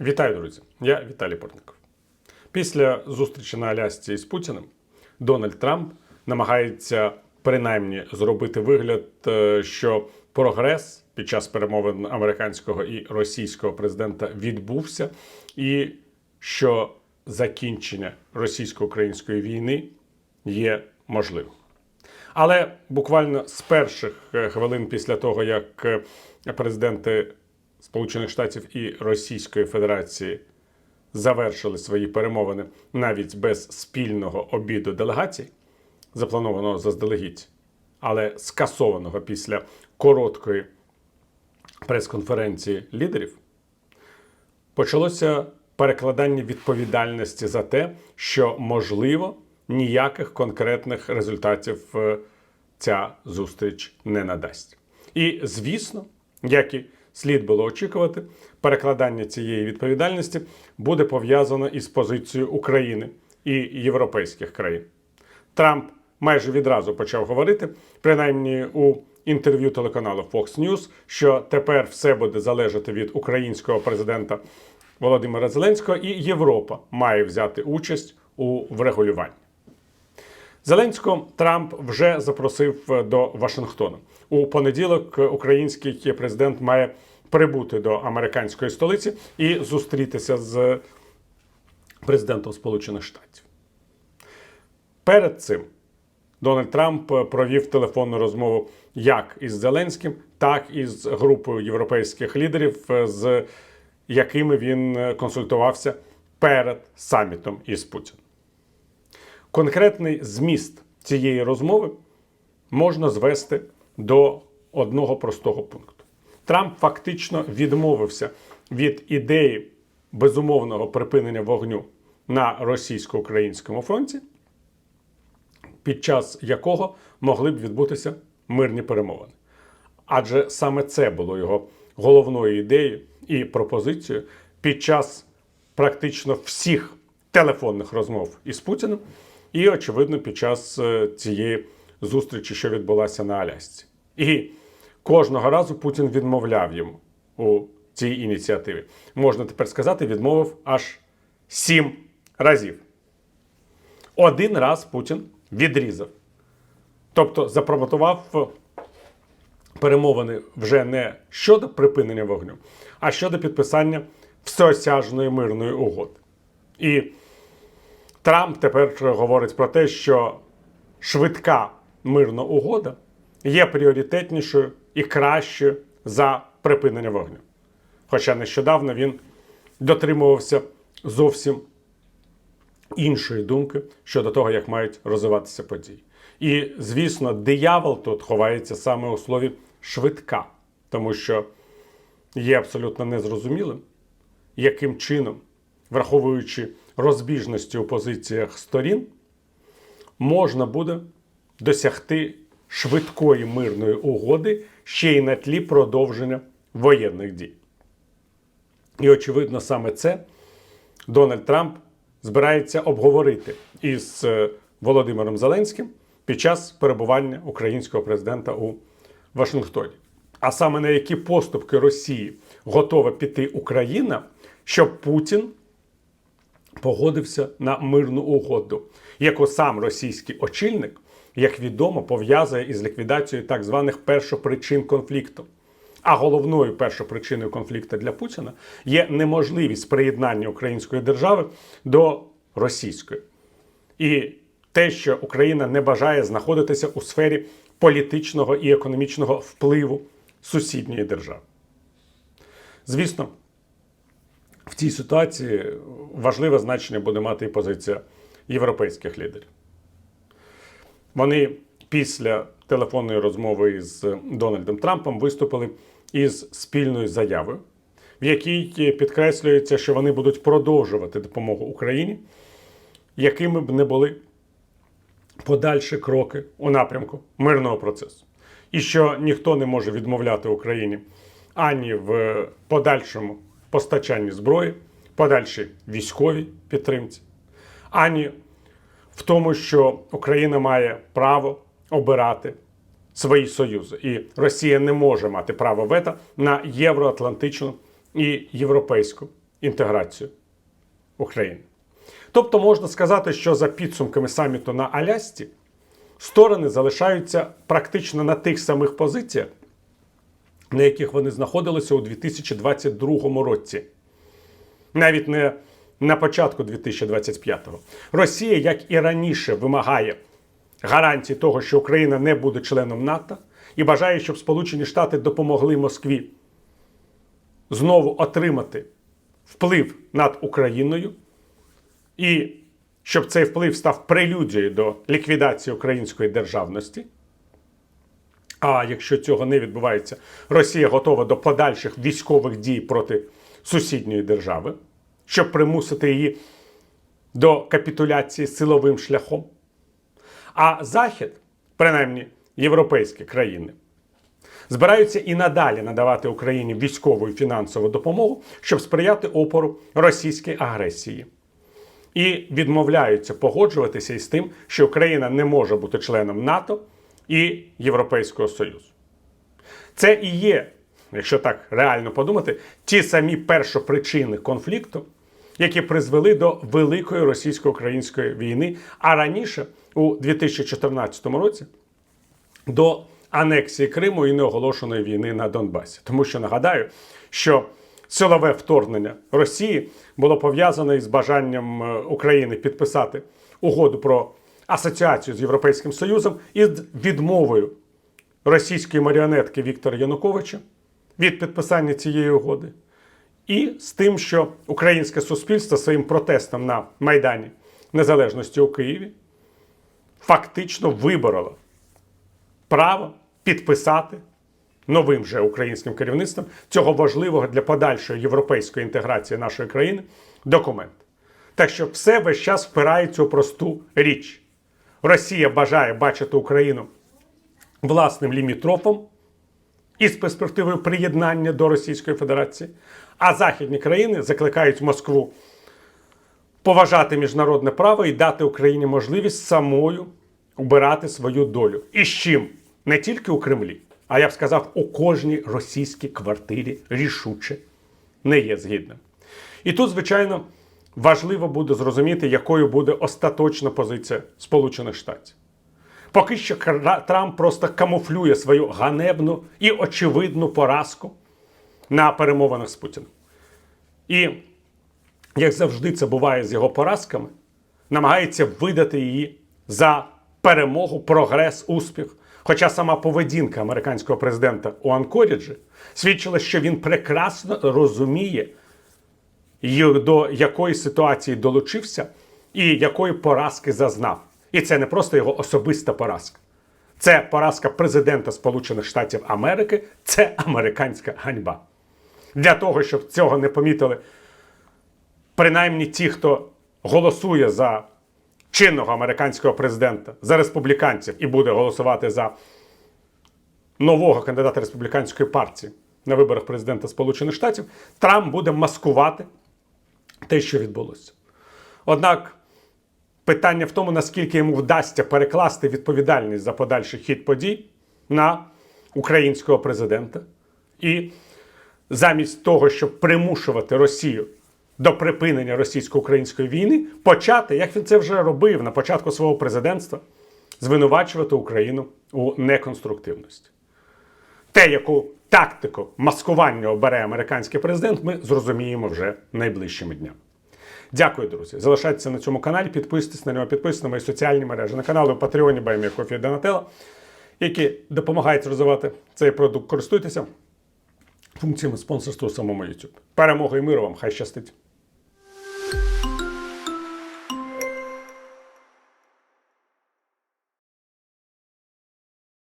Вітаю, друзі! Я Віталій Портников. Після зустрічі на Алясці з Путіним Дональд Трамп намагається принаймні зробити вигляд, е, що прогрес під час перемовин американського і російського президента відбувся, і що закінчення російсько-української війни є можливим. Але буквально з перших е, хвилин після того, як е, президенти Сполучених Штатів і Російської Федерації завершили свої перемовини навіть без спільного обіду делегацій, запланованого заздалегідь, але скасованого після короткої прес-конференції лідерів, почалося перекладання відповідальності за те, що можливо ніяких конкретних результатів е, ця зустріч не надасть. І звісно, як і слід було очікувати, перекладання цієї відповідальності буде пов'язано із позицією України і європейських країн. Трамп майже відразу почав говорити, принаймні у інтерв'ю телеканалу Fox News, що тепер все буде залежати від українського президента Володимира Зеленського, і Європа має взяти участь у врегулюванні. Зеленського Трамп вже запросив до Вашингтона. У понеділок український президент має прибути до американської столиці і зустрітися з президентом Сполучених Штатів. Перед цим Дональд Трамп провів телефонну розмову як із Зеленським, так і з групою європейських лідерів, з якими він консультувався перед самітом із Путіним. Конкретний зміст цієї розмови можна звести до одного простого пункту. Трамп фактично відмовився від ідеї безумовного припинення вогню на російсько-українському фронті, під час якого могли б відбутися мирні перемовини. Адже саме це було його головною ідеєю і пропозицією під час практично всіх телефонних розмов із Путіним, і, очевидно, під час е, цієї зустрічі, що відбулася на Алясці. І кожного разу Путін відмовляв йому у цій ініціативі. Можна тепер сказати, відмовив аж сім разів. Один раз Путін відрізав. Тобто запропонував перемовини вже не щодо припинення вогню, а щодо підписання всеосяжної мирної угоди. І Трамп тепер говорить про те, що швидка мирна угода є пріоритетнішою і кращою за припинення вогню. Хоча нещодавно він дотримувався зовсім іншої думки щодо того, як мають розвиватися події. І, звісно, диявол тут ховається саме у слові швидка, тому що є абсолютно незрозумілим, яким чином, враховуючи розбіжності у позиціях сторін, можна буде досягти швидкої мирної угоди ще й на тлі продовження воєнних дій. І, очевидно, саме це Дональд Трамп збирається обговорити із е, Володимиром Зеленським під час перебування українського президента у Вашингтоні. А саме на які поступки Росії готова піти Україна, щоб Путін погодився на мирну угоду, яку сам російський очільник, як відомо, пов'язує із ліквідацією так званих першопричин конфлікту. А головною першопричиною конфлікту для Путіна є неможливість приєднання української держави до російської. І те, що Україна не бажає знаходитися у сфері політичного і економічного впливу сусідньої держави. Звісно, в цій ситуації важливе значення буде мати і позиція європейських лідерів. Вони після телефонної розмови з Дональдом Трампом виступили із спільною заявою, в якій підкреслюється, що вони будуть продовжувати допомогу Україні, якими б не були подальші кроки у напрямку мирного процесу. І що ніхто не може відмовляти Україні ані в подальшому постачанні зброї, подальшій військовій підтримці, ані в тому, що Україна має право обирати свої союзи, і Росія не може мати право вето на євроатлантичну і європейську інтеграцію України. Тобто можна сказати, що за підсумками саміту на Алясці сторони залишаються практично на тих самих позиціях, на яких вони знаходилися у 2022 році. Навіть не на початку 2025-го. Росія, як і раніше, вимагає гарантій того, що Україна не буде членом НАТО, і бажає, щоб Сполучені Штати допомогли Москві знову отримати вплив над Україною, і щоб цей вплив став прелюдією до ліквідації української державності. А якщо цього не відбувається, Росія готова до подальших військових дій проти сусідньої держави, щоб примусити її до капітуляції силовим шляхом. А Захід, принаймні європейські країни, збираються і надалі надавати Україні військову і фінансову допомогу, щоб сприяти опору російській агресії. І відмовляються погоджуватися із тим, що Україна не може бути членом НАТО і Європейського Союзу. Це і є, якщо так реально подумати, ті самі першопричини конфлікту, які призвели до великої російсько-української війни, а раніше, у 2014 році, до анексії Криму і неоголошеної війни на Донбасі. Тому що нагадаю, що силове вторгнення Росії було пов'язане із бажанням е, України підписати угоду про асоціацію з Європейським Союзом і відмовою російської маріонетки Віктора Януковича від підписання цієї угоди. І з тим, що українське суспільство своїм протестом на Майдані Незалежності у Києві фактично вибороло право підписати новим же українським керівництвом цього важливого для подальшої європейської інтеграції нашої країни документ. Так що все весь час впирається у просту річ. Росія бажає бачити Україну власним лімітропом із перспективою приєднання до Російської Федерації, а західні країни закликають Москву поважати міжнародне право і дати Україні можливість самою обирати свою долю. І з чим не тільки у Кремлі, а я б сказав, у кожній російській квартирі рішуче не є згідним. І тут, звичайно, важливо буде зрозуміти, якою буде остаточна позиція Сполучених Штатів. Поки що Трамп просто камуфлює свою ганебну і очевидну поразку на перемовинах з Путіним. І, як завжди це буває з його поразками, намагається видати її за перемогу, прогрес, успіх. Хоча сама поведінка американського президента у Анкоріджі свідчила, що він прекрасно розуміє, до якої ситуації долучився і якої поразки зазнав. І це не просто його особиста поразка. Це поразка президента Сполучених Штатів Америки, це американська ганьба. Для того, щоб цього не помітили принаймні ті, хто голосує за чинного американського президента, за республіканців і буде голосувати за нового кандидата республіканської партії на виборах президента Сполучених Штатів, Трамп буде маскувати те, що відбулося. Однак питання в тому, наскільки йому вдасться перекласти відповідальність за подальший хід подій на українського президента. І замість того, щоб примушувати Росію до припинення російсько-української війни, почати, як він це вже робив на початку свого президентства, звинувачувати Україну у неконструктивності. Те, яку тактику маскування обере американський президент, ми зрозуміємо вже найближчими днями. Дякую, друзі. Залишайтеся на цьому каналі, підписуйтесь на нього, підписуйтесь на мої соціальні мережі, на канали у Патреоні Баймія Кофі Донателла, які допомагають розвивати цей продукт. Користуйтеся функціями спонсорства самому YouTube. Перемоги і миру вам! Хай щастить!